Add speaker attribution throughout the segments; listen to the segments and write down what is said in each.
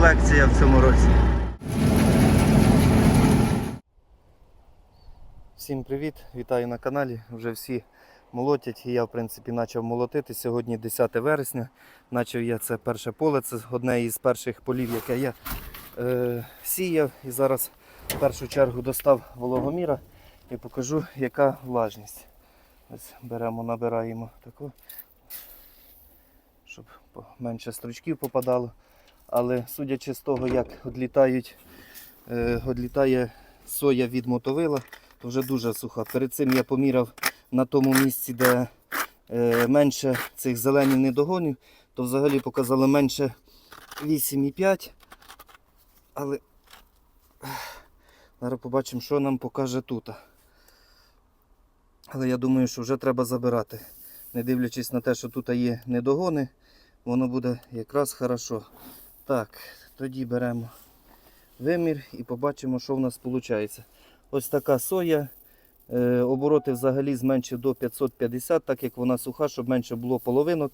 Speaker 1: колекція в цьому році. Всім привіт! Вітаю на каналі. Вже всі молотять. І я, в принципі, почав молотити. Сьогодні 10 вересня. Почав я це перше поле. Це одне із перших полів, яке я е, сіяв. І зараз в першу чергу достав вологоміра і покажу, яка влажність. Ось беремо, набираємо таку, щоб менше стручків попадало. Але судячи з того, як відлітають, е, відлітає соя від мотовила, то вже дуже суха. Перед цим я поміряв на тому місці, де е, менше цих зеленів недогонів, то взагалі показало менше 8,5. Але зараз побачимо, що нам покаже тут. Але я думаю, що вже треба забирати. Не дивлячись на те, що тут є недогони, воно буде якраз хорошо. Так, тоді беремо вимір і побачимо, що в нас виходить. Ось така соя. Е, обороти взагалі зменшив до 550, так як вона суха, щоб менше було половинок.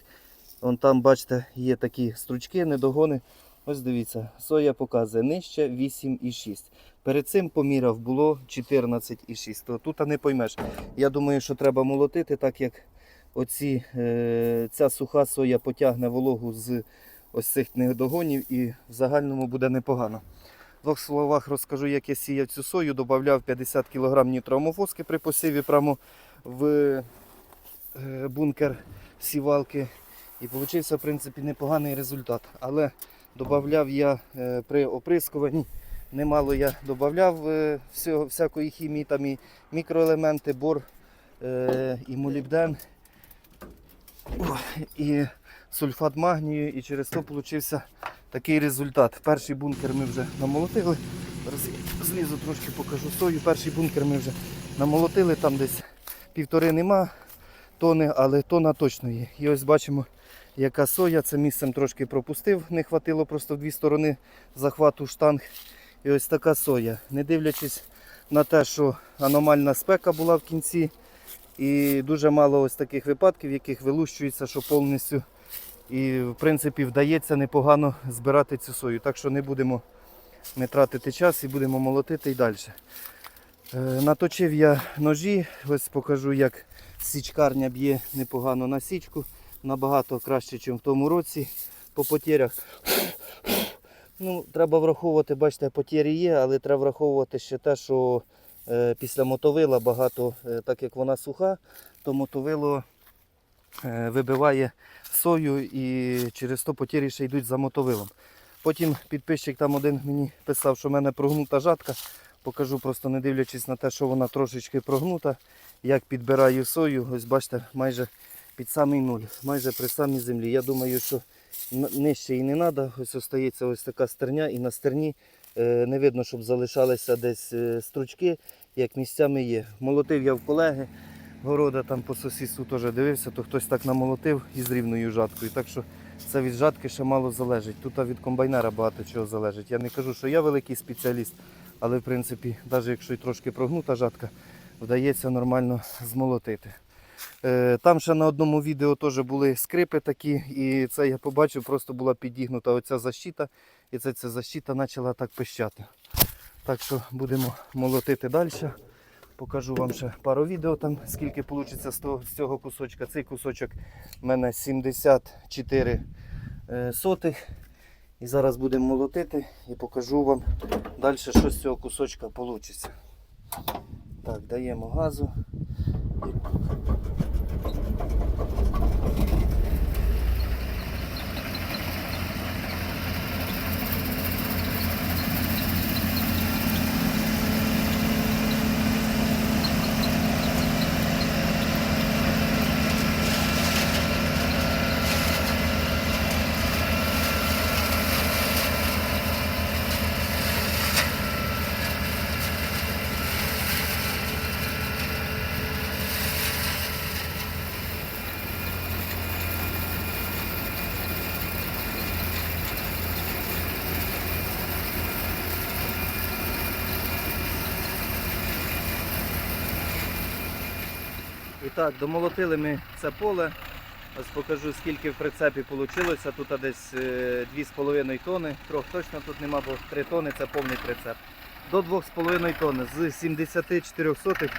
Speaker 1: Вон там, бачите, є такі стручки, недогони. Ось дивіться, соя показує нижче 8,6. Перед цим поміряв було 14,6. То тут не поймеш. Я думаю, що треба молотити, так як оці, е, ця суха соя потягне вологу з ось цих недогонів і в загальному буде непогано. В двох словах розкажу, як я сіяв цю сою, додавав 50 кг нітроамофоски при посіві прямо в е, бункер сівалки. І вийшов, в принципі, непоганий результат. Але додавав я е, при оприскуванні. Немало я додавав е, всякої хімії, там і мікроелементи, бор, і молібден, і сульфат магнію, і через то вийшов такий результат. Перший бункер ми вже намолотили. Зараз я злізу трошки покажу сою. Перший бункер ми вже намолотили, там десь півтори нема тони, але тона точно є. І ось бачимо, яка соя. Це місцем трошки пропустив, не хватило просто в дві сторони захвату штанг. І ось така соя. Не дивлячись на те, що аномальна спека була в кінці. І дуже мало ось таких випадків, в яких вилущується, що повністю і в принципі вдається непогано збирати цю сою. Так що не будемо не тратити час і будемо молотити і далі. Е, Наточив я ножі, ось покажу, як січкарня б'є непогано на січку. Набагато краще, ніж в тому році по потерях. Ну, Треба враховувати, бачите, потері є, але треба враховувати ще те, що е, після мотовила багато, е, так як вона суха, то мотовило вибиває сою і через то потері ще йдуть за мотовилом. Потім підписчик там один мені писав, що в мене прогнута жатка. Покажу просто не дивлячись на те, що вона трошечки прогнута. Як підбираю сою, ось бачите, майже під самий нуль, майже при самій землі. Я думаю, що нижче і не треба. Ось остається ось така стерня і на стерні е, не видно, щоб залишалися десь е, стручки, як місцями є. Молотив я в колеги, города там по сусідству теж дивився, то хтось так намолотив із рівною жаткою. Так що це від жатки ще мало залежить. Тут від комбайнера багато чого залежить. Я не кажу, що я великий спеціаліст, але в принципі, навіть якщо й трошки прогнута жатка, вдається нормально змолотити. Е, Там ще на одному відео теж були скрипи такі, і це я побачив, просто була підігнута оця защита, і це ця защита почала так пищати. Так що будемо молотити далі. Покажу вам ще пару відео, там, скільки вийде з, цього кусочка. Цей кусочок в мене 74 е, сотих. І зараз будемо молотити і покажу вам далі, що з цього кусочка вийде. Так, даємо газу. І так, домолотили ми це поле. Ось покажу, скільки в прицепі вийшло. Тут десь е, 2,5 тони. Трьох точно тут нема, бо 3 тони це повний прицеп. До 2,5 тонни з 74 сотих,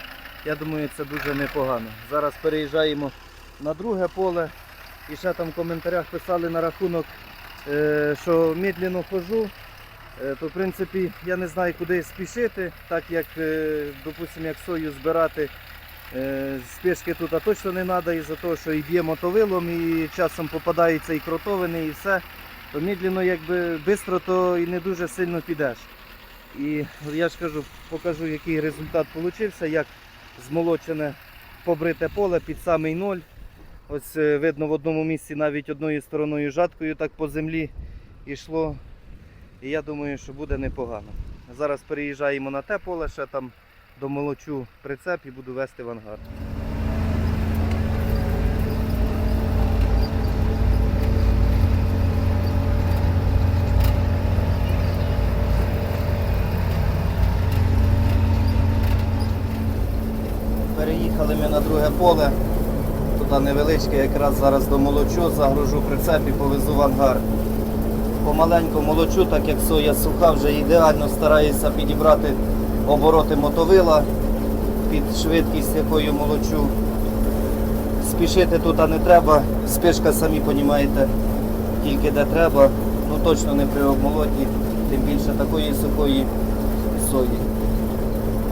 Speaker 1: я думаю, це дуже непогано. Зараз переїжджаємо на друге поле. І ще там в коментарях писали на рахунок, е, що медленно хожу. Е, То в принципі я не знаю, куди спішити, так як, е, допустимо, як сою збирати. Е, Спешки тут точно не треба із-за того, що і б'є мотовилом, і часом попадаються і кротовини, і все. То медленно, якби швидко, то і не дуже сильно підеш. І я ж кажу, покажу, який результат вийшов, як змолочене побрите поле під самий ноль. Ось е, видно в одному місці навіть одною стороною жаткою так по землі йшло. І я думаю, що буде непогано. Зараз переїжджаємо на те поле, ще там домолочу прицеп і буду вести в ангар. Переїхали ми на друге поле. Туди невеличке, якраз зараз домолочу, загружу прицеп і повезу в ангар. Помаленьку молочу, так як соя суха, вже ідеально стараюся підібрати обороти мотовила під швидкість, якою молочу. Спішити тут не треба, спишка самі розумієте, тільки де треба, ну точно не при обмолоті, тим більше такої сухої сої.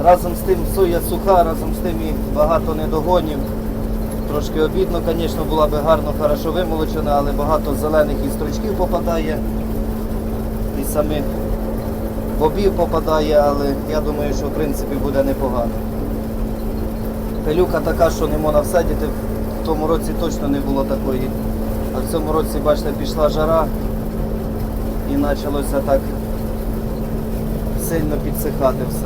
Speaker 1: Разом з тим соя суха, разом з тим і багато недогонів. Трошки обідно, звісно, була би гарно, хорошо вимолочена, але багато зелених і стручків попадає. І самих бобів попадає, але я думаю, що в принципі буде непогано. Пилюка така, що не можна всадити, в тому році точно не було такої. А в цьому році, бачите, пішла жара і почалося так сильно підсихати все.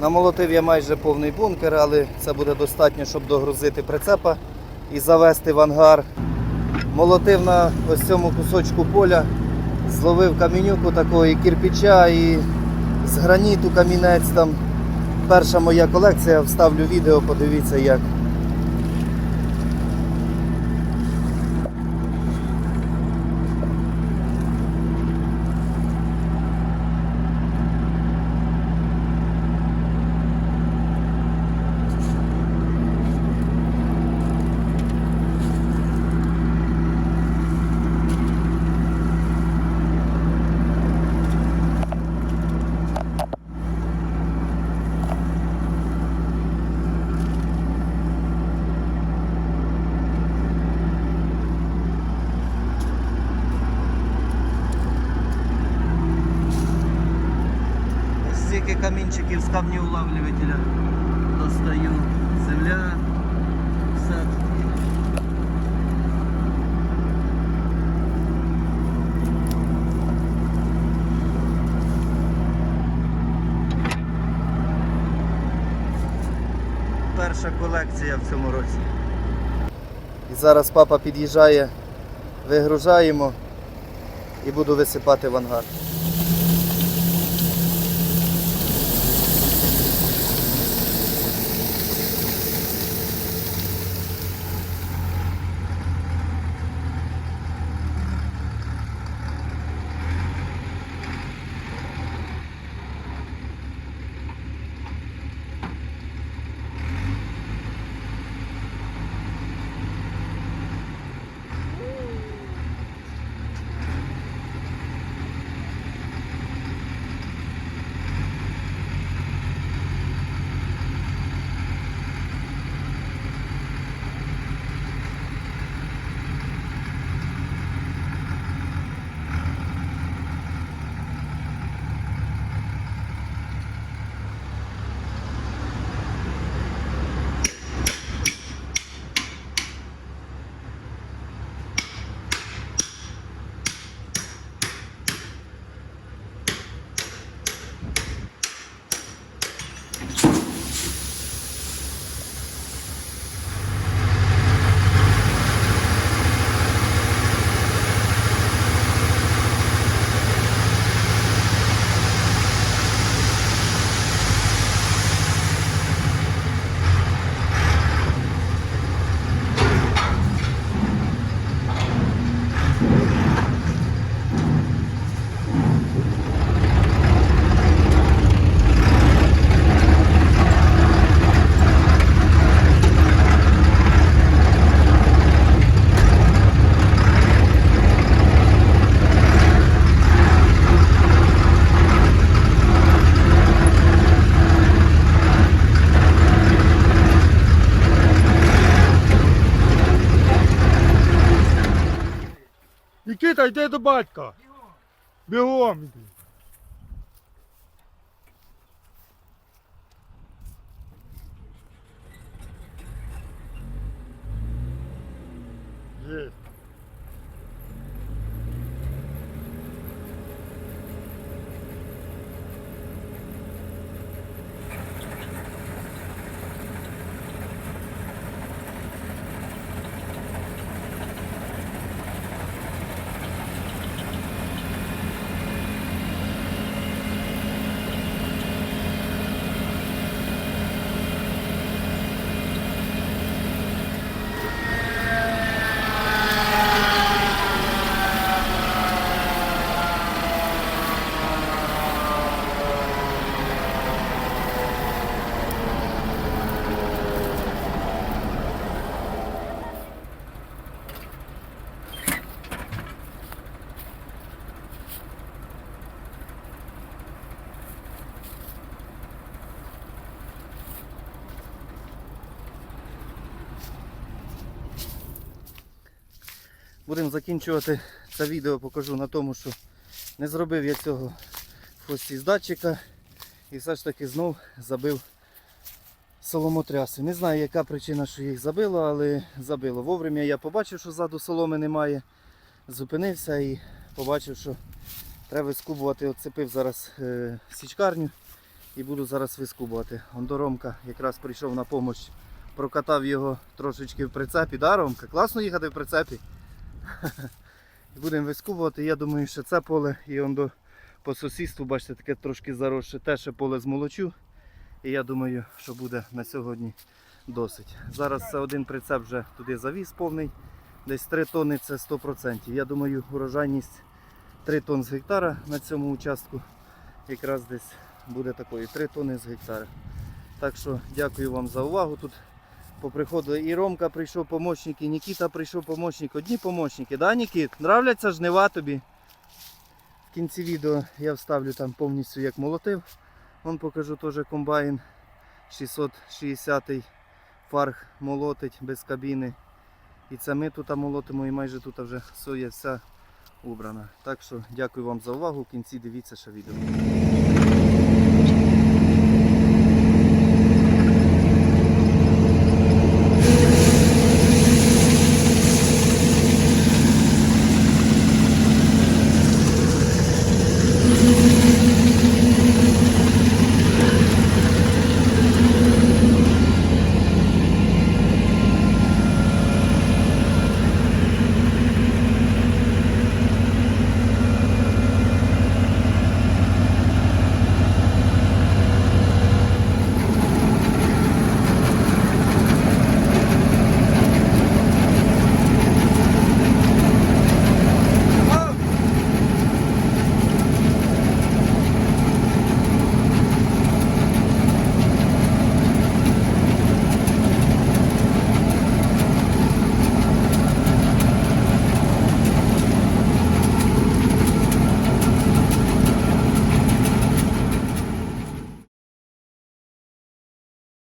Speaker 1: Намолотив я майже повний бункер, але це буде достатньо, щоб догрузити прицепа і завести в ангар. Молотив на ось цьому кусочку поля, зловив камінюку такої кирпича і з граніту камінець там. Перша моя колекція, вставлю відео, подивіться як. Ось стільки камінчиків з камнеулавлювателя достаю. Земля, все. Перша колекція в цьому році. І зараз папа під'їжджає, вигружаємо і буду висипати в ангар.
Speaker 2: Микита, йди до батька. Бігом іди. Є.
Speaker 1: Будемо закінчувати це відео, покажу на тому, що не зробив я цього хвості з датчика і все ж таки знов забив соломотряси. Не знаю, яка причина, що їх забило, але забило. Вовремя я побачив, що ззаду соломи немає. Зупинився і побачив, що треба вискубувати. Оцепив зараз е, січкарню і буду зараз вискубувати. Ондоромка якраз прийшов на допомогу, прокатав його трошечки в прицепі. Да, Ромка? Класно їхати в прицепі. Будемо вискубувати. Я думаю, що це поле і он до по сусідству, бачите, таке трошки заросше, теж ще поле змолочу. І я думаю, що буде на сьогодні досить. Зараз це один прицеп вже туди завіз повний. Десь 3 тонни це 100%. Я думаю, урожайність 3 тонн з гектара на цьому участку якраз десь буде такою 3 тонни з гектара. Так що дякую вам за увагу. Тут поприходили і Ромка прийшов помощник, і Нікіта прийшов помощник. Одні помощники, да, Нікіт? Нравляться жнива тобі? В кінці відео я вставлю там повністю як молотив. Вон покажу теж комбайн 660 фарх молотить без кабіни. І це ми тут молотимо і майже тут вже соя вся убрана. Так що дякую вам за увагу. В кінці дивіться ще відео.